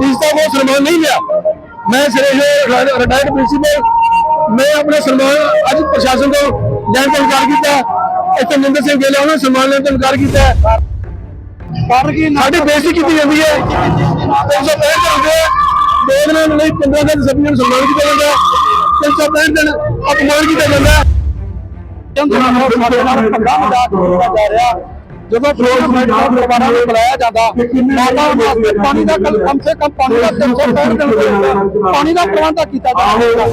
ਦਿਸਦਾ ਉਹ ਸਨਮਾਨ ਨਹੀਂ ਲਿਆ। ਮੈਂ ਸਿਰੇ ਰਿਟਾਇਰਡ ਪ੍ਰਿੰਸੀਪਲ ਮੈਂ ਆਪਣਾ ਸਨਮਾਨ ਅੱਜ ਪ੍ਰਸ਼ਾਸਨ ਤੋਂ ਲੈਣ ਤੋਂ ਇਨਕਾਰ ਕੀਤਾ। ਇੱਥੇ ਨਿੰਦਰ ਸਿੰਘ ਗੇਲਾ ਉਹਨਾਂ ਨੇ ਸਨਮਾਨ ਲੈਣ ਤੋਂ ਇਨਕਾਰ ਕੀਤਾ। ਸਾਡੀ ਬੇਇੱਜ਼ਤੀ ਕੀਤੀ ਜਾਂਦੀ ਹੈ। 365 ਦਿਨ ਦੋ ਦਿਨਾਂ ਲਈ 15 ਦਿਨ ਸਭੀ ਨੂੰ ਸਨਮਾਨ ਕੀਤਾ ਜਾਂਦਾ। 365 ਦਿਨ ਅਪਮਾਨ ਕੀਤਾ ਜਾਂਦਾ। ਸਾਡੇ ਨਾਲ ਭੰਗਾ ਮਜ਼ਾਕ ਕੀਤਾ ਜਾ ਰਿਹਾ। ਜਦੋਂ ਫਲੋਰ ਦਾ ਦੁਬਾਰਾ ਨੂੰ ਬੁਲਾਇਆ ਜਾਂਦਾ ਮਾਤਾ ਵਾਸਤੇ ਪਾਣੀ ਦਾ ਕਮ ਸੇ ਕਮ ਪਾਣੀ ਦਾ 365 ਦਿਨ ਹੋਏਗਾ ਪਾਣੀ ਦਾ ਪ੍ਰਬੰਧ ਕੀਤਾ ਜਾਵੇਗਾ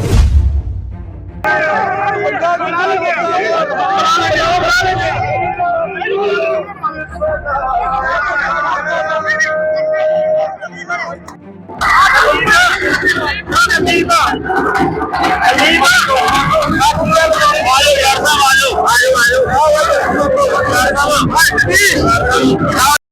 Jesus.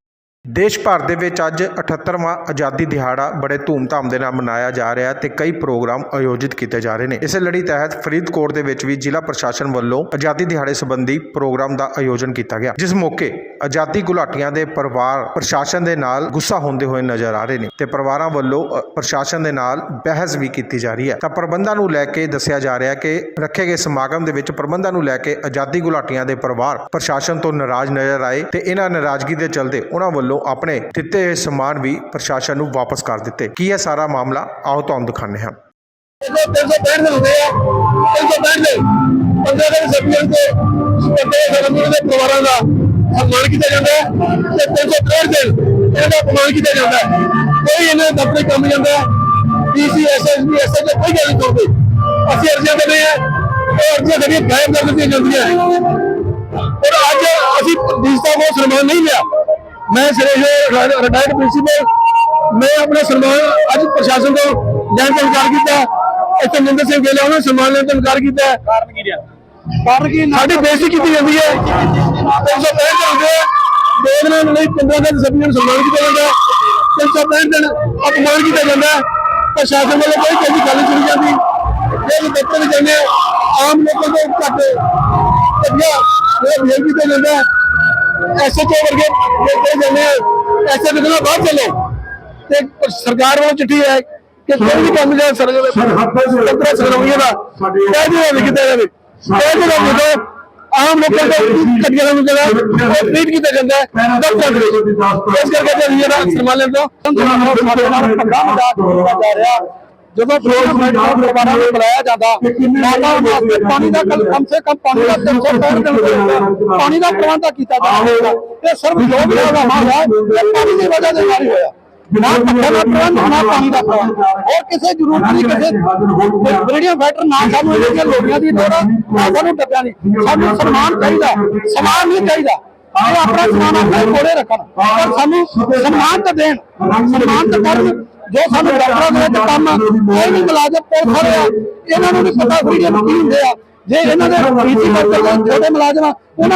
ਦੇਸ਼ ਭਰ ਦੇ ਵਿੱਚ ਅੱਜ 78ਵਾਂ ਆਜ਼ਾਦੀ ਦਿਹਾੜਾ ਬੜੇ ਧੂਮਧਾਮ ਦੇ ਨਾਲ ਮਨਾਇਆ ਜਾ ਰਿਹਾ ਤੇ ਕਈ ਪ੍ਰੋਗਰਾਮ ਆਯੋਜਿਤ ਕੀਤੇ ਜਾ ਰਹੇ ਨੇ। ਇਸੇ ਲੜੀ ਤਹਿਤ ਫਰੀਦਕੋਟ ਦੇ ਵਿੱਚ ਵੀ ਜ਼ਿਲ੍ਹਾ ਪ੍ਰਸ਼ਾਸਨ ਵੱਲੋਂ ਆਜ਼ਾਦੀ ਦਿਹਾੜੇ ਸੰਬੰਧੀ ਪ੍ਰੋਗਰਾਮ ਦਾ ਆਯੋਜਨ ਕੀਤਾ ਗਿਆ, ਜਿਸ ਮੌਕੇ ਆਜ਼ਾਦੀ ਗੁਲਾਟੀਆਂ ਦੇ ਪਰਿਵਾਰ ਪ੍ਰਸ਼ਾਸਨ ਦੇ ਨਾਲ ਗੁੱਸਾ ਹੁੰਦੇ ਹੋਏ ਨਜ਼ਰ ਆ ਰਹੇ ਨੇ ਤੇ ਪਰਿਵਾਰਾਂ ਵੱਲੋਂ ਪ੍ਰਸ਼ਾਸਨ ਦੇ ਨਾਲ ਬਹਿਸ ਵੀ ਕੀਤੀ ਜਾ ਰਹੀ ਹੈ। ਤਾਂ ਪ੍ਰਬੰਧਾਂ ਨੂੰ ਲੈ ਕੇ ਦੱਸਿਆ ਜਾ ਰਿਹਾ ਕਿ ਰੱਖੇ ਗਏ ਸਮਾਗਮ ਦੇ ਵਿੱਚ ਪ੍ਰਬੰਧਾਂ ਨੂੰ ਲੈ ਕੇ ਆਜ਼ਾਦੀ ਗੁਲਾਟੀਆਂ ਦੇ ਪਰਿਵਾਰ ਪ੍ਰਸ਼ਾਸਨ ਤੋਂ ਨਾਰਾਜ਼ ਨਜ਼ਰ ਆਏ ਤੇ ਇਹਨਾਂ ਨਾਰਾਜ਼ਗੀ ਦੇ ਚਲਦੇ ਉਹਨਾਂ ਵੱਲੋਂ ਆਪਣੇ ਦਿੱਤੇ ਹੋਏ ਸਮਾਨ ਵੀ ਪ੍ਰਸ਼ਾਸਨ ਨੂੰ ਵਾਪਸ ਕਰ ਦਿੱਤੇ। ਕੀ ਹੈ ਸਾਰਾ ਮਾਮਲਾ? ਆਓ ਤੁਹਾਨੂੰ ਦਿਖਾਉਂਦੇ ਹਾਂ। ਪਰਿਵਾਰਾਂ ਦਾ ਸਨਮਾਨ ਕੀਤਾ ਜਾਂਦਾ ਹੈ ਤੇ 365 ਦਿਨ ਇਹਨਾਂ ਅਪਮਾਨ ਕੀਤਾ ਜਾਂਦਾ ਹੈ। ਕੋਈ ਇਹਨਾਂ ਦੇ ਕੰਮ ਜਾਂਦਾ ਪੀਸੀ ਐਸਐਸਬੀ ਐਸਐਚ ਕੋਈ ਗੱਲ ਨਹੀਂ ਕਰਦੇ ਅਸੀਂ ਅਰਜ਼ੀਆਂ ਦਿੰਦੇ ਆ ਉਹ ਅਰਜ਼ੀਆਂ ਜਿਹੜੀਆਂ ਗਾਇਬ ਕਰ ਦਿੱਤੀਆਂ ਜਾਂਦੀਆਂ ਔਰ ਅੱਜ ਅਸੀਂ ਦਿਸਦਾ ਉਹ ਸਨਮਾਨ ਨਹੀਂ ਲਿਆ। ਮੈਂ ਸਿਰੇ ਰਿਟਾਇਰਡ ਪ੍ਰਿੰਸੀਪਲ ਮੈਂ ਆਪਣਾ ਸਨਮਾਨ ਅੱਜ ਪ੍ਰਸ਼ਾਸਨ ਤੋਂ ਲੈਣ ਤੋਂ ਇਨਕਾਰ ਕੀਤਾ। ਇੱਥੇ ਨਿੰਦਰ ਸਿੰਘ ਗੇਲਾ ਉਹਨਾਂ ਸਨਮਾਨ ਲੈਣ ਤੋਂ ਇਨਕਾਰ ਕੀਤਾ। ਕਾਰਨ ਕੀ ਰਿਹਾ? ਕਾਰਨ ਕੀ ਸਾਡੀ ਬੇਇੱਜ਼ਤੀ ਕੀਤੀ ਜਾਂਦੀ ਹੈ। 365 ਦਿਨ ਹੋ ਗਏ ਦੋ ਦਿਨਾਂ ਲਈ 15 ਦਿਨ ਸਭੀ ਨੂੰ ਸਨਮਾਨ ਕੀਤਾ ਜਾਂਦਾ। 365 ਦਿਨ ਅਪਮਾਨ ਕੀਤਾ ਜਾਂਦਾ। ਪ੍ਰਸ਼ਾਸਨ ਵੱਲੋਂ ਕੋਈ ਕਿਸੇ ਗੱਲ ਨਹੀਂ ਜਾਂਦੀ। ਜੇ ਵੀ ਦਫ਼ਤਰ ਵਿੱਚ ਜਾਂਦੇ ਹਾਂ, ਆਮ ਲੋਕਾਂ ਤੋਂ ਘੱਟ ਵਧੀਆ ਇਹ ਬਿਹੇਵ ਕੀਤਾ ਜਾਂਦਾ। ਐਸਐਚਓ ਵਰਗੇ ਲੋਕਾਂ ਜਾਂਦੇ ਆ ਐਸੇ ਨਿਕਲਣਾ ਬਾਹਰ ਚਲੋ। ਤੇ ਸਰਕਾਰ ਵੱਲੋਂ ਚਿੱਠੀ ਹੈ ਕਿ ਕੋਈ ਵੀ ਕੰਮ ਜਾਂ ਸਰਕਾਰ ਸਰਕਾਰ ਸਰਗਰਮੀਆਂ ਦਾ। ਕਹਿ ਦਿਓ ਵੀ ਕੀਤਾ ਜਾਵੇ ਕਹਿ ਦਿਓ ਜਦੋਂ ਆਮ ਲੋਕਾਂ ਦੇ ਕੱਟੀਆਂ ਨੂੰ ਜਿਹੜਾ ਟ੍ਰੀਟ ਕੀਤਾ ਜਾਂਦਾ ਹੈ। ਦਫ਼ਤਰ ਦੇ ਇਸ ਕਰਕੇ ਜਿਹੜਾ ਸਨਮਾਨ ਲੈਂਦਾ ਸਾਡੇ ਨਾਲ ਭੰਗਾ ਮਜ਼ਾਕ ਕੀਤਾ ਜਾ ਰਿਹਾ ਜਦੋਂ ਫਲੋਰ ਦਾ ਦੁਬਾਰਾ ਨੂੰ ਬੁਲਾਇਆ ਜਾਂਦਾ ਮਾਤਾ ਵਾਸਤੇ ਪਾਣੀ ਦਾ ਕਲ ਕਮ ਸੇ ਕਮ ਪਾਣੀ ਦਾ 365 ਦਿਨ ਹੋਏਗਾ ਪਾਣੀ ਦਾ ਪ੍ਰਬੰਧ ਕੀਤਾ ਜਾਵੇਗਾ ਇਹ ਸਰਵ ਯੋਗ ਦਾ ਮਾਲ ਹੈ। ਇਹ ਪਾਣੀ ਦੀ ਵਜ੍ਹਾ ਦੇ ਨਾਲ ਹੀ ਹੋਇਆ। ਨਾ ਪੱਖੇ ਦਾ ਪ੍ਰਬੰਧ ਨਾ ਪਾਣੀ ਦਾ ਪ੍ਰਬੰਧ। ਹੋਰ ਕਿਸੇ ਜ਼ਰੂਰਤ ਨਹੀਂ ਕਿਸੇ ਬ੍ਰੀਡੀਆਂ ਫੈਕਟਰ ਨਾ ਸਾਨੂੰ ਇਹਨਾਂ ਦੀਆਂ ਲੋੜੀਆਂ ਦੀ ਲੋੜ ਨਾ ਸਾਨੂੰ ਡੱਬਿਆਂ ਦੀ। ਸਾਨੂੰ ਸਨਮਾਨ ਚਾਹੀਦਾ। ਸਮਾਨ ਨਹੀਂ ਚਾਹੀਦਾ। ਆਪਣਾ ਸਮਾਨ ਆਪਣੇ ਕੋਲੇ ਰੱਖਣ ਪਰ ਸਾਨੂੰ ਸਨਮਾਨ ਤਾਂ ਦੇਣ। ਸਨਮਾਨ ਤਾਂ ਕਰਨ। ਜੋ ਸਾਨੂੰ ਡਾਕਟਰਾਂ ਦੇ ਵਿੱਚ ਕੰਮ ਆ, ਕੋਈ ਵੀ ਮੁਲਾਜ਼ਮ ਪੁਲਿਸ ਵਾਲੇ ਆ ਇਹਨਾਂ ਨੂੰ ਨਹੀਂ ਪਤਾ ਫਰੀडम ਕੀ ਹੁੰਦੇ ਆ। ਜੇ ਇਹਨਾਂ ਦੇ ਪੀਜੀ ਦਫ਼ਤਰ ਦੇ ਛੋਟੇ ਮੁਲਾਜ਼ਮ ਆ ਉਹਨਾਂ